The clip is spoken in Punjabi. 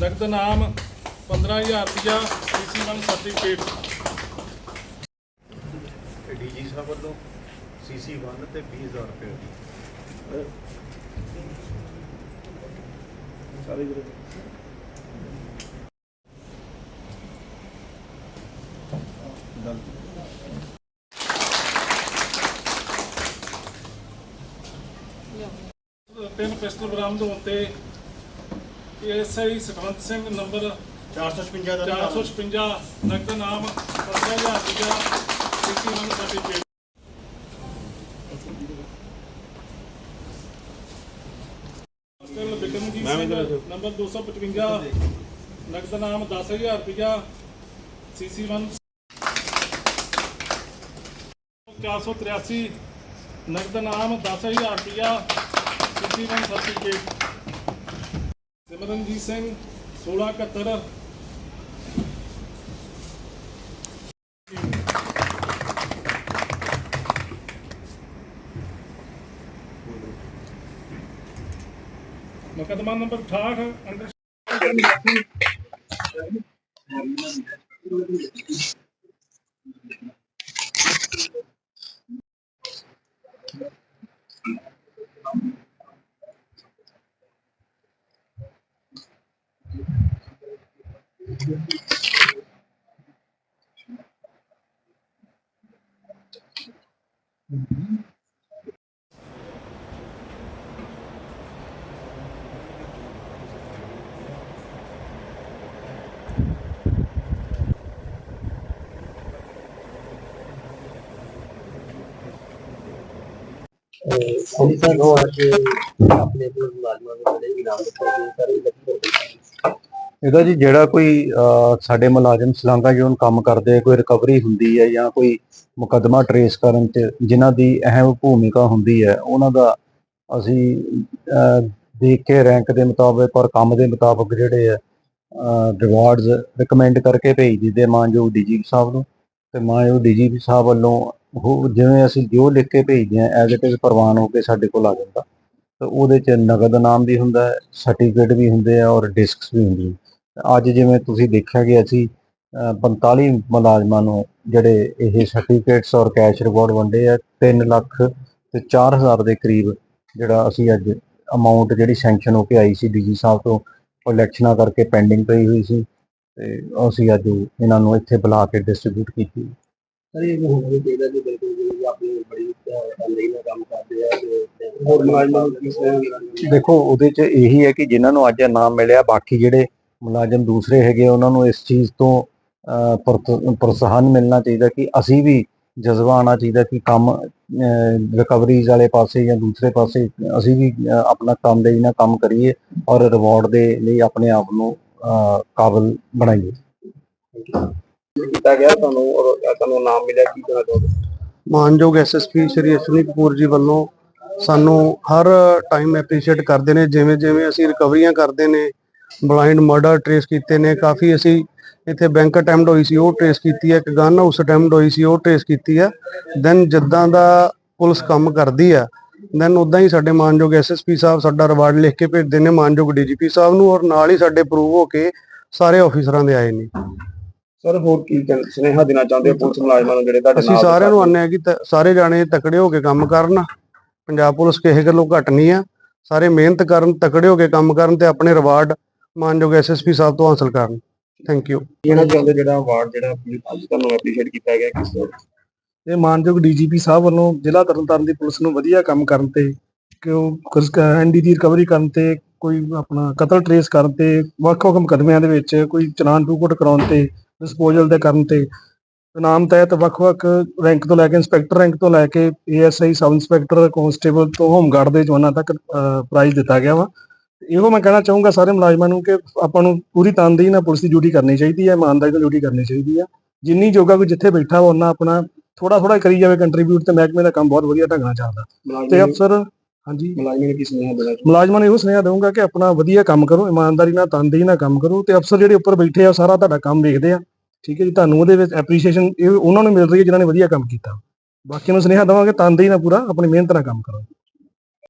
ਨਗਦ ਨਾਮ 15000 ਰੁਪਇਆ ਸੀਸੀ1 ਸਰਟੀਫਿਕੇਟ। ਡੀਜੀ ਸਾਹਿਬ ਵੱਲੋਂ ਸੀਸੀ 1 ਤੇ 20000 ਰੁਪਏ ਤਿੰਨ ਪਿਸਟਲ ਬਰਾਮਦ ਹੋਣ ਤੇ ਐਸਆਈ ਸਤਵੰਤ ਸਿੰਘ ਨੰਬਰ 456 ਦਾ 456 ਨਗਦ ਨਾਮ 15000 ਰੁਪਇਆ ਸੀਸੀ1 certificate master Bikramjit Singh number 255 ਨਗਦ ਨਾਮ 10000 ਰੁਪਇਆ ਸੀਸੀ1 483 ਨਗਦ ਨਾਮ 10000 ਰੁਪਇਆ ਸੀਸੀ1 ਸਰਟੀਫਿਕੇਟ ਸਿਮਰਨਜੀਤ ਸਿੰਘ 1671 ਮੁਕੱਦਮਾ ਨੰਬਰ 68 ਅੰਡਰ ਹਾਂਜੀ ਸਰ ਉਹ ਅੱਜ ਆਪਣੇ ਕੋਲ ਮੁਲਾਜ਼ਮਾਂ ਨੂੰ ਜਿਹੜੇ ਇਨਾਮ ਦਿੱਤੇ ਗਏ ਸਰ ਇਹ ਲੱਗੀ ਇਹਦਾ ਜੀ ਜਿਹੜਾ ਕੋਈ ਸਾਡੇ ਮੁਲਾਜ਼ਮ ਸ਼ਲਾਘਾ ਜੋਨ ਕੰਮ ਕਰਦੇ ਆ, ਕੋਈ ਰਿਕਵਰੀ ਹੁੰਦੀ ਹੈ ਜਾਂ ਕੋਈ ਮੁਕੱਦਮਾ ਟਰੇਸ ਕਰਨ ਚ ਜਿਨ੍ਹਾਂ ਦੀ ਅਹਿਮ ਭੂਮਿਕਾ ਹੁੰਦੀ ਹੈ ਉਹਨਾਂ ਦਾ ਅਸੀਂ ਦੇਖ ਕੇ ਰੈਂਕ ਦੇ ਮੁਤਾਬਕ ਔਰ ਕੰਮ ਦੇ ਮੁਤਾਬਕ ਜਿਹੜੇ ਆ ਰਿਵਾਰਡਸ ਰਿਕਮੈਂਡ ਕਰਕੇ ਭੇਜ ਦਿੰਦੇ ਆ ਮਾਨਯੋਗ ਡੀਜੀਪੀ ਸਾਹਿਬ ਨੂੰ। ਤੇ ਮਾਨਯੋਗ ਡੀਜੀਪੀ ਸਾਹਿਬ ਵੱਲੋਂ ਉਹ ਜਿਵੇਂ ਅਸੀਂ ਜੋ ਲਿਖ ਕੇ ਭੇਜਦੇ ਆ ਐਜ਼ ਇਟ ਇਜ਼ ਪ੍ਰਵਾਨ ਹੋ ਕੇ ਸਾਡੇ ਕੋਲ ਆ ਜਾਂਦਾ। ਤੇ ਉਹਦੇ ਚ ਨਗਦ ਨਾਮ ਵੀ ਹੁੰਦਾ ਸਰਟੀਫਿਕੇਟ ਵੀ ਹੁੰਦੇ ਆ ਔਰ ਡਿਸਕਸ ਵੀ ਹੁੰਦੀ ਹੈ ਅੱਜ ਜਿਵੇਂ ਤੁਸੀਂ ਦੇਖਿਆ ਕਿ ਅਸੀਂ ਅਹ, 45 ਮੁਲਾਜ਼ਮਾਂ ਨੂੰ ਜਿਹੜੇ ਇਹ ਸਰਟੀਫਿਕੇਟਸ ਔਰ ਕੈਸ਼ ਰਿਵਾਰਡ ਵੰਡੇ ਆ 3 ਲੱਖ ਤੇ 4000 ਦੇ ਕਰੀਬ ਜਿਹੜਾ ਅਸੀਂ ਅੱਜ ਅਮਾਉਂਟ ਜਿਹੜੀ ਸੈਂਕਸ਼ਨ ਹੋ ਕੇ ਆਈ ਸੀ ਡੀਜੀ ਸਾਹਿਬ ਤੋਂ ਉਹ ਇਲੈਕਸ਼ਨਾਂ ਕਰਕੇ ਪੈਂਡਿੰਗ ਪਈ ਹੋਈ ਸੀ ਤੇ ਅਸੀਂ ਅੱਜ ਇਹਨਾਂ ਨੂੰ ਇੱਥੇ ਬੁਲਾ ਕੇ ਡਿਸਟ੍ਰੀਬਿਊਟ ਕੀਤੀ। ਸਰ ਇਹ ਹੋਣਾ ਵੀ ਚਾਹੀਦਾ ਕਿ ਬਿਲਕੁਲ ਜਿਹੜੀ ਆਪਣੀ ਬੜੀ ਤੰਦੇਹੀ ਨਾਲ ਕੰਮ ਕਰਦੇ ਆ ਤੇ ਹੋਰ ਮੁਲਾਜ਼ਮਾਂ ਨੂੰ ਕਿਸ ਤਰ੍ਹਾਂ ਦੇਖੋ ਉਹਦੇ ਚ ਇਹੀ ਹੈ ਕਿ ਜਿਨ੍ਹਾਂ ਨੂੰ ਅੱਜ ਇਨਾਮ ਮਿਲਿਆ ਬਾਕੀ ਜਿਹੜੇ ਮੁਲਾਜ਼ਮ ਦੂਸਰੇ ਹੈਗੇ ਆ, ਉਹਨਾਂ ਨੂੰ ਇਸ ਚੀਜ਼ ਤੋਂ ਪ੍ਰੋਤਸਾਹਨ ਮਿਲਣਾ ਚਾਹੀਦਾ ਕਿ ਅਸੀਂ ਵੀ ਜਜ਼ਬਾ ਆਉਣਾ ਚਾਹੀਦਾ ਕਿ ਕੰਮ ਰਿਕਵਰੀਜ਼ ਵਾਲੇ ਪਾਸੇ ਜਾਂ ਦੂਸਰੇ ਪਾਸੇ ਅਸੀਂ ਵੀ ਆਪਣਾ ਕੰਮ ਦੇ ਨਾਲ ਕੰਮ ਕਰੀਏ ਔਰ ਰਿਵਾਰਡ ਦੇ ਲਈ ਆਪਣੇ ਆਪ ਨੂੰ ਕਾਬਲ ਬਣਾਈਏ। ਕੀਤਾ ਗਿਆ ਤੁਹਾਨੂੰ ਔਰ ਤੁਹਾਨੂੰ ਨਾਮ ਮਿਲਿਆ ਕੀ ਕਹਿਣਾ ਚਾਹੋਗੇ? ਮਾਨਯੋਗ ਐਸਐਸਪੀ ਸ਼੍ਰੀ ਅਸ਼ਵਨੀ ਕਪੂਰ ਜੀ ਵੱਲੋਂ ਸਾਨੂੰ ਹਰ ਟਾਈਮ ਐਪਰੀਸ਼ੀਏਟ ਕਰਦੇ ਨੇ ਜਿਵੇਂ ਜਿਵੇਂ ਅਸੀਂ ਰਿਕਵਰੀਆਂ ਕਰਦੇ ਨੇ ਬਲਾਈਂਡ ਮਰਡਰ ਟ੍ਰੇਸ ਕੀਤੇ ਨੇ ਕਾਫੀ ਅਸੀਂ ਇੱਥੇ ਬੈਂਕ ਅਟੈਂਪਟ ਹੋਈ ਸੀ ਉਹ ਟ੍ਰੇਸ ਕੀਤੀ ਹੈ ਇੱਕ ਗਨ ਹਾਊਸ ਅਟੈਂਪਟ ਹੋਈ ਸੀ ਉਹ ਟ੍ਰੇਸ ਕੀਤੀ ਹੈ। ਦੈਨ ਜਿੱਦਾਂ ਦਾ ਪੁਲਿਸ ਕੰਮ ਕਰਦੀ ਆ ਦੈਨ ਉਦਾਂ ਹੀ ਸਾਡੇ ਮਾਨਯੋਗ ਐਸਐਸਪੀ ਸਾਹਿਬ ਸਾਡਾ ਰਿਵਾਰਡ ਲਿਖ ਕੇ ਭੇਜਦੇ ਨੇ ਮਾਨਯੋਗ ਡੀਜੀਪੀ ਸਾਹਿਬ ਨੂੰ ਔਰ ਨਾਲ ਹੀ ਸਾਡੇ ਪ੍ਰੂਵ ਹੋ ਕੇ ਸਾਰੇ ਆਫੀਸਰਾਂ ਦੇ ਆਏ ਨੇ। ਸਰ ਹੋਰ ਕੀ ਸੁਨੇਹਾ ਦੇਣਾ ਚਾਹੁੰਦੇ ਹੋ ਪੁਲਿਸ ਮੁਲਾਜ਼ਮਾਂ ਨੂੰ ਜਿਹੜੇ ਤੁਹਾਡੇ ਅਸੀਂ ਨਾਲ ਸਾਰਿਆਂ ਨੂੰ ਆਨੇ ਆ ਕਿ ਸਾਰੇ ਜਾਣੇ ਤਕੜੇ ਹੋ ਕੇ ਕੰਮ ਕਰਨ। ਪੰਜਾਬ ਪੁਲਿਸ ਕਿਸੇ ਗੱਲੋਂ ਘੱਟ ਨਹੀਂ ਆ ਸਾਰੇ ਮਿਹਨਤ ਕਰਨ ਤਕੜੇ ਹੋ ਕੇ ਕੰਮ ਕਰਨ ਤੇ ਆਪਣੇ ਰਿਵਾਰਡ ਮਾਨਯੋਗ ਐਸਐਸਪੀ ਸਾਹਿਬ ਤੋਂ ਹਾਸਲ ਕਰਨ। ਥੈਂਕ ਯੂ ਚਾਹੁੰਦੇ ਜਿਹੜਾ ਅਵਾਰਡ ਜਿਹੜਾ ਅੱਜ ਤੁਹਾਨੂੰ ਐਪਰੀਸ਼ੀਏਟ ਕੀਤਾ ਗਿਆ ਕਿਸ ਤਰ੍ਹਾਂ? ਇਹ ਮਾਨਯੋਗ ਡੀਜੀਪੀ ਸਾਹਿਬ ਵੱਲੋਂ ਜ਼ਿਲ੍ਹਾ ਤਰਨਤਾਰਨ ਦੀ ਪੁਲਿਸ ਨੂੰ ਵਧੀਆ ਕੰਮ ਕਰਨ ਤੇ ਕਿ ਉਹ ਐਨਡੀ ਦੀ ਰਿਕਵਰੀ ਕਰਨ ਤੇ ਕੋਈ ਆਪਣਾ ਕਤਲ ਟਰੇਸ ਕਰਨ ਤੇ ਵੱਖ-ਵੱਖ ਮੁਕੱਦਮਿਆਂ ਦੇ ਵਿੱਚ ਕੋਈ ਚਲਾਨ ਟੂਕਟ ਕਰਾਉਣ ਤੇ ਡਿਸਪੋਜ਼ਲ ਦੇ ਕਰਨ ਤੇ ਇਨਾਮ ਤਹਿਤ ਵੱਖ-ਵੱਖ ਰੈਂਕ ਤੋਂ ਲੈ ਕੇ ਇੰਸਪੈਕਟਰ ਰੈਂਕ ਤੋਂ ਲੈ ਕੇ ਏਐਸਆਈ ਸਬ ਇੰਸਪੈਕਟਰ ਕਾਂਸਟੇਬਲ ਤੋਂ ਹੋਮਗਾਰਡ ਦੇ ਜਵਾਨਾਂ ਤੱਕ ਪ੍ਰਾਈਜ਼ ਦਿੱਤਾ ਗਿਆ ਵਾ। ਇਹੋ ਮੈਂ ਕਹਿਣਾ ਚਾਹੂੰਗਾ ਸਾਰੇ ਮੁਲਾਜ਼ਮਾਂ ਨੂੰ ਕਿ ਆਪਾਂ ਨੂੰ ਪੂਰੀ ਤਨਦੇਹੀ ਨਾਲ ਪੁਲਿਸ ਦੀ ਡਿਊਟੀ ਕਰਨੀ ਚਾਹੀਦੀ ਹੈ ਇਮਾਨਦਾਰੀ ਨਾਲ ਡਿਊਟੀ ਕਰਨੀ ਚਾਹੀਦੀ ਹੈ। ਜਿੰਨੀ ਜੋਗਾ ਕੋਈ ਜਿੱਥੇ ਬੈਠਾ ਵਾ ਉਹਨਾਂ ਆਪਣਾ ਥੋੜਾ ਥੋੜਾ ਕਰੀ ਜਾਵੇ ਕੰਟਰੀਬਿਊਟ ਤੇ ਮਹਿਕਮੇ ਦਾ ਕੰਮ ਬਹੁਤ ਵਧੀਆ ਢੰਗ ਨਾਲ ਚੱਲਦਾ। ਤੇ ਅਫਸਰ ਹਾਂਜੀ। ਮੁਲਾਜ਼ਮਾਂ ਨੂੰ ਕੀ ਸੁਨੇਹਾ ਦੇਣਾ ਮੁਲਾਜ਼ਮਾਂ ਨੂੰ ਇਹੋ ਸੁਨੇਹਾ ਦਊਂਗਾ ਕਿ ਆਪਣਾ ਵਧੀਆ ਕੰਮ ਕਰੋ ਇਮਾਨਦਾਰੀ ਨਾਲ ਤਨਦੇਹੀ ਨਾਲ ਕੰਮ ਕਰੋ ਤੇ ਅਫਸਰ ਜਿਹੜੇ ਉੱਪਰ ਬੈਠੇ ਆ ਉਹ ਸਾਰਾ ਤੁਹਾਡਾ ਕੰਮ ਵੇਖਦੇ ਆ। ਠੀਕ ਹੈ ਜੀ ਤੁਹਾਨੂੰ ਉਹਦੇ ਵਿੱਚ ਐਪਰੀਸ਼ੀਏਸ਼ਨ ਇਹ ਉਹਨਾਂ ਨੂੰ ਮਿਲ ਰਹੀ ਹੈ ਜਿਨ੍ਹਾਂ ਨੇ ਵਧੀਆ ਕੰਮ ਕੀਤਾ। ਬਾਕੀ ਨੂੰ ਸੁਨੇਹਾ ਦਵਾਂਗੇ ਤਨਦੇਹੀ ਨਾਲ ਪੂਰਾ ਆਪਣੀ ਮਿਹਨਤ ਨਾਲ ਕੰਮ ਕਰੋ।